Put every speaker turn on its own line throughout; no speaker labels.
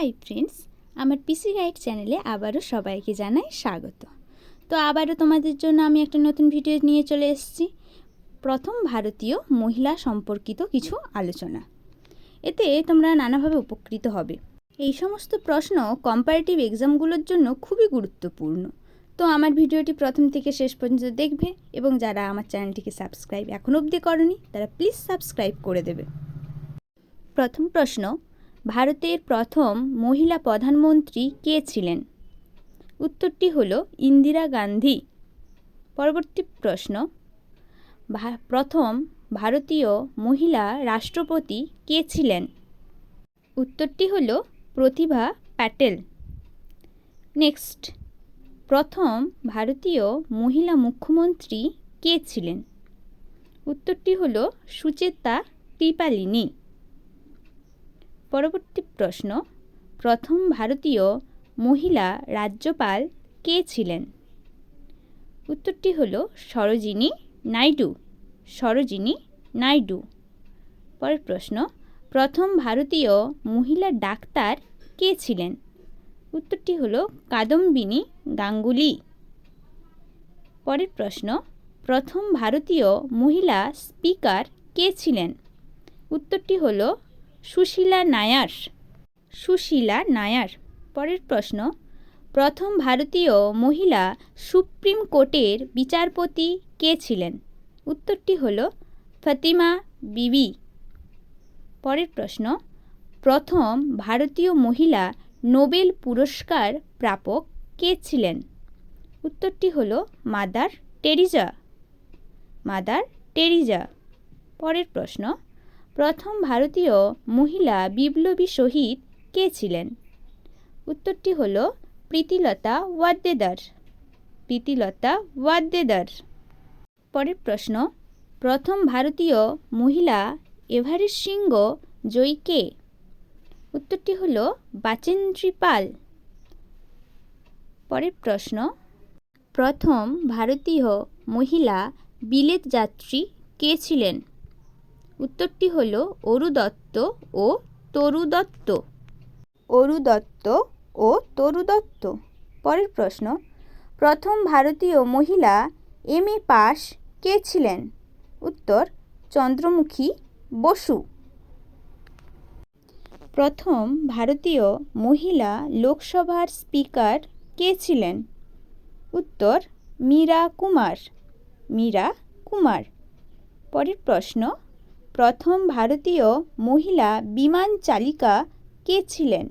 Hi friends, আমার পিসি guide চ্যানেলে আবারও সবাইকে জানাই স্বাগত। তো আবারও তোমাদের জন্য আমি একটা নতুন ভিডিও নিয়ে চলে এসেছি। প্রথম ভারতীয় মহিলা সম্পর্কিত কিছু আলোচনা। এতে তোমরা নানাভাবে উপকৃত হবে। এই সমস্ত প্রশ্ন কম্পারেটিভ এক্সামগুলোর জন্য খুবই গুরুত্বপূর্ণ। তো আমার ভিডিওটি প্রথম থেকে শেষ পর্যন্ত দেখবে এবং যারা আমার চ্যানেলটিকে সাবস্ক্রাইব এখন অবধি করনি, তারা প্লিজ সাবস্ক্রাইব করে দেবে। প্রথম প্রশ্ন ভারতের প্রথম মহিলা প্রধানমন্ত্রী কে ছিলেন? উত্তরটি হল ইন্দিরা গান্ধী। পরবর্তী প্রশ্ন প্রথম ভারতীয় মহিলা রাষ্ট্রপতি কে ছিলেন? উত্তরটি হল প্রতিভা প্যাটেল। নেক্সট, প্রথম ভারতীয় মহিলা মুখ্যমন্ত্রী কে ছিলেন? উত্তরটি হল সুচেতা কৃপালিনী পরবর্তী প্রশ্ন, প্রথম ভারতীয় মহিলা রাজ্যপাল কে ছিলেন? উত্তরটি হল সরোজিনী নাইডু সরোজিনী নাইডু। পরের প্রশ্ন, প্রথম ভারতীয় মহিলা ডাক্তার কে ছিলেন? উত্তরটি হল কাদম্বিনী গাঙ্গুলি। পরের প্রশ্ন, প্রথম ভারতীয় মহিলা স্পিকার কে ছিলেন? উত্তরটি হল সুশীলা নায়ার। সুশীলা নায়ার। পরের প্রশ্ন, প্রথম ভারতীয় মহিলা সুপ্রিম কোর্টের বিচারপতি কে ছিলেন? উত্তরটি হল ফতিমা বিবি। পরের প্রশ্ন, প্রথম ভারতীয় মহিলা নোবেল পুরস্কার প্রাপক কে ছিলেন? উত্তরটি হল মাদার টেরিজা। Mother Teresa. পরের প্রশ্ন প্রথম ভারতীয় মহিলা বিপ্লবী শহীদ কে ছিলেন? উত্তরটি হল প্রীতিলতা ওয়াদ্দেদার। প্রীতিলতা ওয়াদ্দেদার। পরের প্রশ্ন, প্রথম ভারতীয় মহিলা এভারেস্ট শৃঙ্গ জয়ী কে? উত্তরটি হল বাচেন্দ্রী পাল। পরের প্রশ্ন, প্রথম ভারতীয় মহিলা বিলেত যাত্রী কে ছিলেন? উত্তরটি হল অরু দত্ত ও তরু দত্ত অরু দত্ত ও তরু দত্ত পরের প্রশ্ন, প্রথম ভারতীয় মহিলা এম এ পাস কে ছিলেন? উত্তর, চন্দ্রমুখী বসু। প্রথম ভারতীয় মহিলা লোকসভার স্পিকার কে ছিলেন? উত্তর, মীরা কুমার। মীরা কুমার। পরের প্রশ্ন প্রথম ভারতীয় মহিলা বিমান চালিকা কে ছিলেন?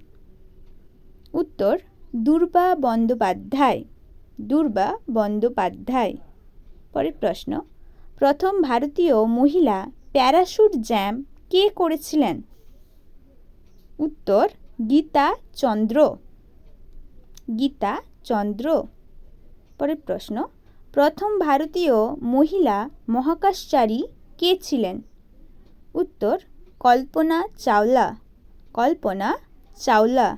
উত্তর, দুর্বা বন্দ্যোপাধ্যায়। দুর্বা বন্দ্যোপাধ্যায়। পরের প্রশ্ন, প্রথম ভারতীয় মহিলা প্যারাশুট জ্যাম কে করেছিলেন? উত্তর, গীতা চন্দ্র। গীতা চন্দ্র। পরের প্রশ্ন, প্রথম ভারতীয় মহিলা মহাকাশচারী কে ছিলেন? উত্তর, কল্পনা চাওলা। কল্পনা চাওলা।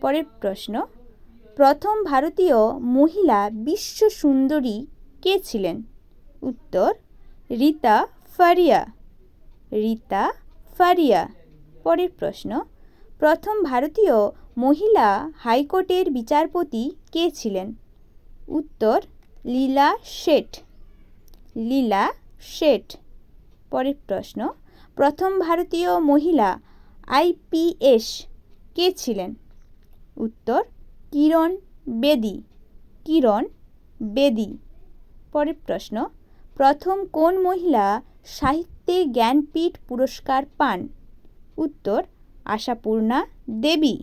পরের প্রশ্ন, প্রথম ভারতীয় মহিলা বিশ্ব সুন্দরী কে ছিলেন? উত্তর, রীতা ফারিয়া। রীতা ফারিয়া। পরের প্রশ্ন, প্রথম ভারতীয় মহিলা হাইকোর্টের বিচারপতি কে ছিলেন? উত্তর, লীলা শেঠ। লীলা শেঠ। পরের প্রশ্ন প্রথম ভারতীয় মহিলা আইপিএস কে ছিলেন? উত্তর, কিরণ বেদি। কিরণ বেদি। পরের প্রশ্ন, প্রথম কোন মহিলা সাহিত্যে জ্ঞানপীঠ পুরস্কার পান? উত্তর, আশাপূর্ণা দেবী।